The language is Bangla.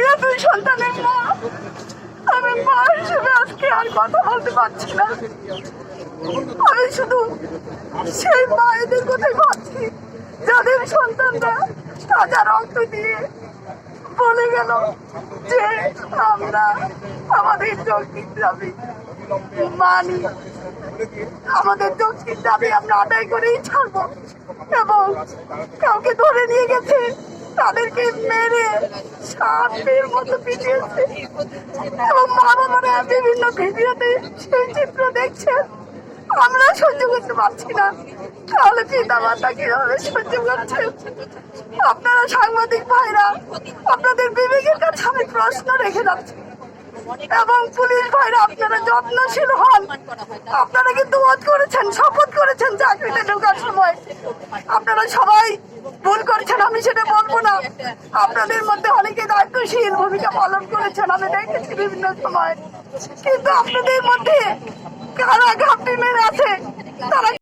আমি দুই সন্তানের মা। আমি মা হিসেবে আজকে আর কথা বলতে পারছি না। আমি শুধু সেই মায়েদের কথাই ভাবছি, যাদের সন্তানরা তাজা রক্ত দিয়ে বলে গেল যে আমরা আমাদের যৌক্তিক দাবি মানি। আমাদের যৌক্তিক দাবি আমরা আদায় করেই ছাড়বো এবং কাউকে ধরে নিয়ে গেছে তাদেরকে মেরে সাপের মতো পিটিয়েছে এবং মা বাবারা বিভিন্ন ভিডিওতে সেই চিত্র দেখছেন আমরা সহ্য করতে পারছি না। তাহলে পিতা মাতা কীভাবে সহ্য করছে? আপনারা সাংবাদিক ভাইরা, আপনাদের বিবেকের কাছে আমি প্রশ্ন রেখে যাচ্ছি। এবং পুলিশ ভাইরা, আপনারা যত্নশীল হন। আপনারা কিন্তু বোধ করেছেন, শপথ করেছেন চাকরিতে ঢোকার সময় আপনারা সবাই ভুল করেছেন, আমি সেটা বলব না। আপনাদের মধ্যে অনেকে দায়িত্বশীল, ভূমিকা পালন করেছেন, আমি দেখেছি বিভিন্ন সময়। কিন্তু আপনাদের মধ্যে কারা ঘাপটি মেরে আছে, তারা